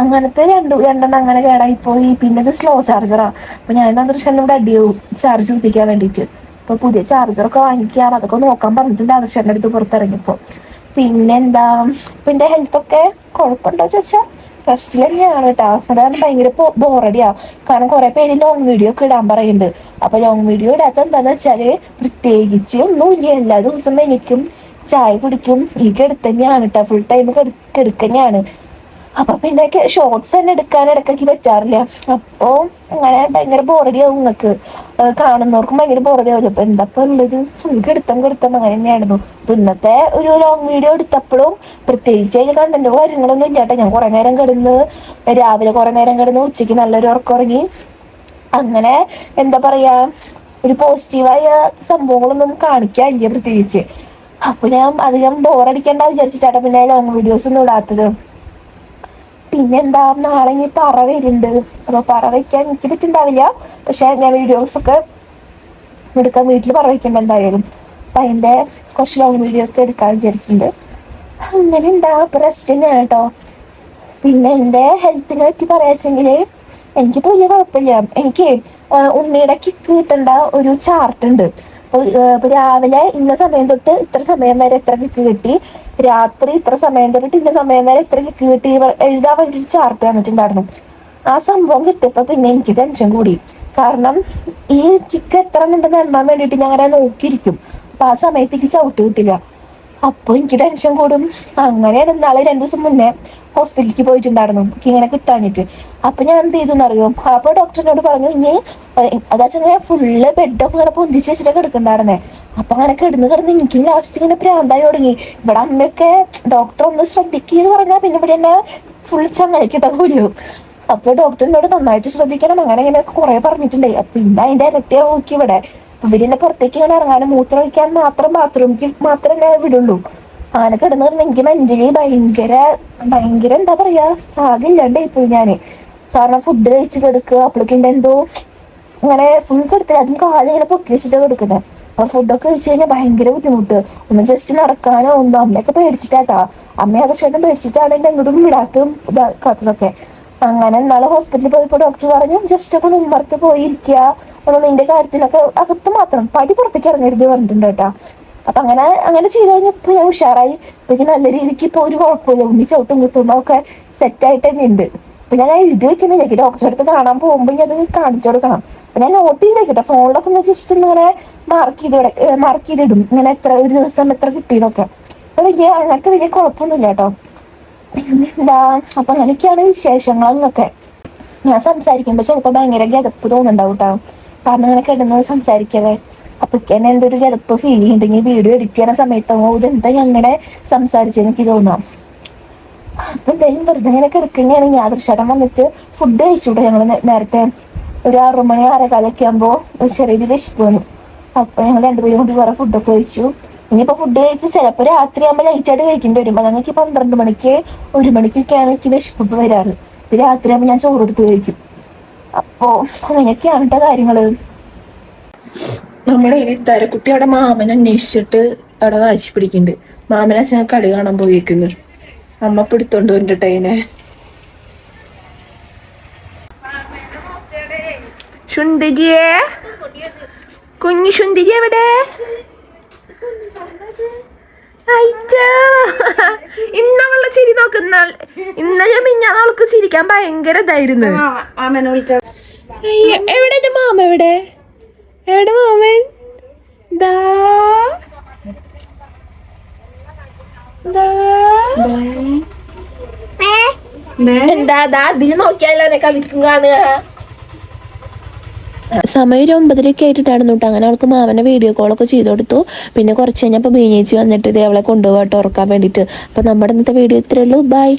അങ്ങനത്തെ രണ്ട് രണ്ടെണ്ണം അങ്ങനെ കേടായി പോയി. പിന്നെ ഇത് സ്ലോ ചാർജറാ അപ്പൊ ഞാൻ ആദർശം ഇവിടെ അടിയാവും. ചാർജ് കുത്തിക്കാൻ വേണ്ടിട്ട് അപ്പൊ പുതിയ ചാർജറൊക്കെ വാങ്ങിക്കാം അതൊക്കെ നോക്കാൻ പറഞ്ഞിട്ടുണ്ട് ആദർശന്റെ അടുത്ത് പുറത്തിറങ്ങിപ്പോ പിന്നെന്താ? ഇപ്പൊ എന്റെ ഹെൽത്ത് ഒക്കെ കുഴപ്പമുണ്ടോ ചോദിച്ചാൽ റെസ്റ്റിൽ തന്നെയാണ് കേട്ടോ അതാണ് ഭയങ്കര ബോറടിയാ. കാരണം കുറെ പേര് ലോങ് വീഡിയോ ഒക്കെ ഇടാൻ പറയുന്നുണ്ട് അപ്പൊ ലോങ് വീഡിയോ ഇടാത്ത എന്താന്ന് വെച്ചാൽ പ്രത്യേകിച്ച് ഒന്നുമില്ല എല്ലാ ദിവസവും എനിക്കും ചായ കുടിക്കും. ഈ കിടത്തന്നെയാണ് കേട്ടോ ഫുൾ ടൈം കിടക്കന്നെയാണ്. അപ്പൊ പിന്നെ ഷോർട്സ് തന്നെ എടുക്കാൻ ഇടക്കി പറ്റാറില്ല? അപ്പോ അങ്ങനെ ഭയങ്കര ബോറടി ആവും നിങ്ങൾക്ക് കാണുന്നവർക്കും ഭയങ്കര ബോറടിയാവില്ല അപ്പൊ എന്താ ഇപ്പൊ ഉള്ളത്? ഫുൾ എടുത്തം കെടുത്തം അങ്ങനെ തന്നെയായിരുന്നു. അപ്പൊ ഇന്നത്തെ ഒരു ലോങ് വീഡിയോ എടുത്തപ്പോഴും പ്രത്യേകിച്ച് അതിൽ കണ്ടന്റ് കാര്യങ്ങളൊന്നും ഇല്ലാട്ടെ. ഞാൻ കുറെ നേരം കിടന്ന് രാവിലെ കുറെ നേരം കിടന്ന് ഉച്ചയ്ക്ക് നല്ലൊരു ഉറക്കം ഉറങ്ങി അങ്ങനെ എന്താ പറയാ ഒരു പോസിറ്റീവായ സംഭവങ്ങളൊന്നും കാണിക്കാനില്ല പ്രത്യേകിച്ച്. അപ്പൊ ഞാൻ അധികം ബോറടിക്കണ്ട വിചാരിച്ചിട്ടാണ് പിന്നെ ലോങ് വീഡിയോസ് ഒന്നും ഇടാത്തത്. പിന്നെന്താ നാളെ ഇനി പറ വരുന്നുണ്ട്. അപ്പൊ പറ വയ്ക്കാൻ എനിക്ക് പറ്റുണ്ടാവില്ല. പക്ഷെ ഞാൻ വീഡിയോസ് ഒക്കെ എടുക്കാൻ വീട്ടിൽ പറ വയ്ക്കണ്ട എന്തായാലും അപ്പൊ അതിന്റെ കുറച്ച് ലോങ് വീഡിയോ ഒക്കെ എടുക്കാൻ വിചാരിച്ചിട്ടുണ്ട്. അങ്ങനെ ഉണ്ടാ അപ്പൊ റെസ്റ്റ് തന്നെയാണ് കേട്ടോ. പിന്നെ എന്റെ ഹെൽത്തിനെ പറ്റി പറയാച്ചെങ്കിൽ എനിക്ക് വലിയ കുഴപ്പമില്ല. എനിക്ക് ഉണ്ണിയുടെ കിക്ക് കിട്ടേണ്ട ഒരു ചാർട്ട് ഉണ്ട്. അപ്പോൾ രാവിലെ ഇന്ന സമയം തൊട്ട് ഇത്ര സമയം വരെ എത്ര കിക്ക് കിട്ടി? രാത്രി ഇത്ര സമയം തൊട്ട് ഇന്ന സമയം വരെ എത്ര കിക്ക് കിട്ടി? എഴുതാൻ വേണ്ടി ചാർട്ട് തന്നിട്ടുണ്ടായിരുന്നു ആ സംഭവം കിട്ടിയപ്പോൾ പിന്നെ എനിക്ക് ടെൻഷൻ കൂടി. കാരണം ഈ കിക്ക് എത്ര ഉണ്ടെന്ന് എണ്ണാൻ വേണ്ടിയിട്ട് ഞാൻ അങ്ങനെ നോക്കിയിരിക്കും. അപ്പൊ ആ സമയത്തേക്ക് ചവിട്ട് കിട്ടില്ല. അപ്പൊ എനിക്ക് ടെൻഷൻ കൂടും അങ്ങനെയാണ് നാളെ രണ്ടു ദിവസം മുന്നേ ഹോസ്പിറ്റലിലേക്ക് പോയിട്ടുണ്ടായിരുന്നു. എനിക്ക് ഇങ്ങനെ കിട്ടാഞ്ഞിട്ട്. അപ്പൊ ഞാൻ എന്ത് ചെയ്തു എന്നറിയോ? അപ്പൊ ഡോക്ടറിനോട് പറഞ്ഞു ഇനി അതാച്ചാ ഫുള്ള് ബെഡൊക്കെ ഇങ്ങനെ പൊന്തിച്ച് വെച്ചിട്ട് കിടക്കണ്ടായിരുന്നേ അപ്പൊ അങ്ങനെ കിടന്ന് കിടന്ന് എനിക്കും ലാസ്റ്റ് ഇങ്ങനെ പ്രാന്തായി തുടങ്ങി. ഇവിടെ അമ്മയൊക്കെ ഡോക്ടർ ഒന്ന് ശ്രദ്ധിക്കുക എന്ന് പറഞ്ഞാൽ പിന്നെ ഇവിടെ എന്നെ ഫുൾ ചങ്ങലക്കിട്ട കൂടിയോ അപ്പൊ ഡോക്ടറിനോട് നന്നായിട്ട് ശ്രദ്ധിക്കണം. അങ്ങനെ ഇങ്ങനെ കുറെ പറഞ്ഞിട്ടുണ്ടായി. അപ്പൊ പിന്നെ അതിന്റെ ഇരട്ടിയാ നോക്കി ഇവിടെ. ഇവരെന്നെ പുറത്തേക്ക് ഇങ്ങനെ ഇറങ്ങാനും മൂത്രം ഒഴിക്കാൻ മാത്രം ബാത്റൂമിക്ക് മാത്രം എന്നെ വിടുള്ളൂ. അങ്ങനെ കിടന്ന് എനിക്ക് മെന്റലി ഭയങ്കര ഭയങ്കര എന്താ പറയാ ആകെ ഇല്ലാണ്ടായി പോയി ഞാൻ. കാരണം ഫുഡ് കഴിച്ച് കിടക്കുക അപ്പോഴേക്കും എന്തോ അങ്ങനെ ഫുൾ കിടത്തി അതും കാലം ഇങ്ങനെ പൊക്കി വെച്ചിട്ടാണ് കിടക്കുന്നത് അപ്പൊ ഫുഡൊക്കെ കഴിച്ചു കഴിഞ്ഞാൽ ഭയങ്കര ബുദ്ധിമുട്ട്. ഒന്ന് ജസ്റ്റ് നടക്കാനോ ഒന്നും അമ്മയൊക്കെ പേടിച്ചിട്ടാട്ടാ അമ്മയൊക്കെ ചേട്ടൻ പേടിച്ചിട്ടാണ് എന്നെ എങ്ങോട്ടും വിടാത്തതും ഇതാക്കാത്തതൊക്കെ അങ്ങനെ നാളെ ഹോസ്പിറ്റലിൽ പോയപ്പോൾ ഡോക്ടർ പറഞ്ഞു ജസ്റ്റ് ഒക്കെ ഉമ്മർത്ത് പോയിരിക്കുക ഒന്ന് നിന്റെ കാര്യത്തിലൊക്കെ അകത്ത് മാത്രം പടി പുറത്തേക്ക് ഇറങ്ങരുത് പറഞ്ഞിട്ടുണ്ട് കേട്ടാ. അപ്പൊ അങ്ങനെ അങ്ങനെ ചെയ്തു കഴിഞ്ഞപ്പോ ഞാൻ ഉഷാറായി. ഇപ്പൊ നല്ല രീതിക്ക് ഇപ്പൊ ഒരു കുഴപ്പമില്ല. ഉണ്ണി ചവിട്ടും കുത്തുമ്പോ ഒക്കെ സെറ്റ് ആയിട്ട് തന്നെ ഉണ്ട്. അപ്പൊ ഞാൻ എഴുതി വെക്കുന്നില്ല എനിക്ക് ഡോക്ടറെ അടുത്ത് കാണാൻ പോകുമ്പോൾ ഞാൻ അത് കാണിച്ചു കൊടുക്കണം. അപ്പൊ ഞാൻ നോട്ട് ചെയ്ത് വെക്കട്ടെ. ഫോണിലൊക്കെ ഒന്ന് ജസ്റ്റ് ഒന്ന് ഇങ്ങനെ മാർക്ക് ചെയ്ത് മാർക്ക് ചെയ്തിടും. ഇങ്ങനെ എത്ര ഒരു ദിവസം എത്ര കിട്ടിയതൊക്കെ അപ്പൊ വലിയ അങ്ങനത്തെ വലിയ കുഴപ്പമൊന്നുമില്ല കേട്ടോ. പിന്നെന്താ അപ്പൊ അങ്ങനെയൊക്കെയാണ് വിശേഷങ്ങളെന്നൊക്കെ. ഞാൻ സംസാരിക്കുമ്പോ ചിലപ്പോ ഭയങ്കര ഗതപ്പ് തോന്നുന്നുണ്ടാവും കേട്ടോ കാരണം ഇങ്ങനെ കിടന്ന് സംസാരിക്കവേ അപ്പൊ എന്നെ എന്തൊരു ഗതപ്പ് ഫീൽ ചെയ്യുന്നുണ്ടെങ്കിൽ വീഡിയോ എഡിറ്റ് ചെയ്യുന്ന സമയത്താകുമ്പോ ഇതെന്താ അങ്ങനെ സംസാരിച്ചെന്ന് എനിക്ക് തോന്നാം. അപ്പൊ എന്തായാലും വെറുതെ ഇങ്ങനെ കിടക്കുകയാണ് യാദൃശടം വന്നിട്ട് ഫുഡ് കഴിച്ചുകൂടെ ഞങ്ങൾ നേരത്തെ. ഒരു ആറു മണി ആറേകാലൊക്കെ ആകുമ്പോൾ ചെറിയൊരു വിശപ്പ് വന്നു. അപ്പൊ ഞങ്ങൾ രണ്ടുപേരും കൂടി കുറെ ഫുഡൊക്കെ കഴിച്ചു. ഇനിയിപ്പോ ഫുഡ് കഴിച്ച് ചിലപ്പോൾ രാത്രി ആകുമ്പോൾ ലൈറ്റ് ആയിട്ട് കഴിക്കേണ്ടി വരും. അപ്പൊ ഞങ്ങൾക്ക് പന്ത്രണ്ട് മണിക്ക് ഒരു മണിക്കൊക്കെയാണ് എനിക്ക് വിശപ്പ് വരാറ്. രാത്രി ആകുമ്പോൾ ഞാൻ ചോറ് എടുത്ത് കഴിക്കും. അപ്പോ അങ്ങനെയൊക്കെയാണ് കേട്ടോ കാര്യങ്ങൾ. നമ്മുടെ ഇനി തരക്കുട്ടി അവിടെ മാമന അന്വേഷിച്ചിട്ട് അവിടെ വാശി പിടിക്കുന്നുണ്ട്. മാമനെ ഞാൻ കളി കാണാൻ പോയിരിക്കുന്നു അമ്മ പിടുത്തോണ്ട് കൊണ്ടിട്ട് അതിനെ. ശുണ്ടിരിയേ കുഞ്ഞു ശുണ്ടിരി എവിടെ. ഇന്നവളുടെ ചിരി നോക്കുന്ന ഇന്നലെ മിഞ്ഞാന്ന് അവൾക്ക് ചിരിക്കാൻ ഭയങ്കര ഇതായിരുന്നു. എവിടെ ഇത് മാമ എവിടെ എവിടെ മാമൻ? ദാ. ദാ. എന്താ ദാ. അതിൽ നോക്കിയാലോ എന്നെ അതിരിക്കും കാണുക. സമയം ഒരു ഒമ്പതരയൊക്കെ ആയിട്ടിട്ടാണ് കേട്ടോ അങ്ങനെ അവൾക്ക് മാമനെ വീഡിയോ കോളൊക്കെ ചെയ്ത് കൊടുത്തു. പിന്നെ കുറച്ച് കഴിഞ്ഞപ്പോൾ ബീനേച്ചി വന്നിട്ട് ഇതേ അവളെ കൊണ്ടുപോകാട്ടോ ഉറക്കാൻ വേണ്ടിയിട്ട് അപ്പോൾ നമ്മുടെ ഇന്നത്തെ വീഡിയോ ഇത്രയേ ഉള്ളൂ. ബൈ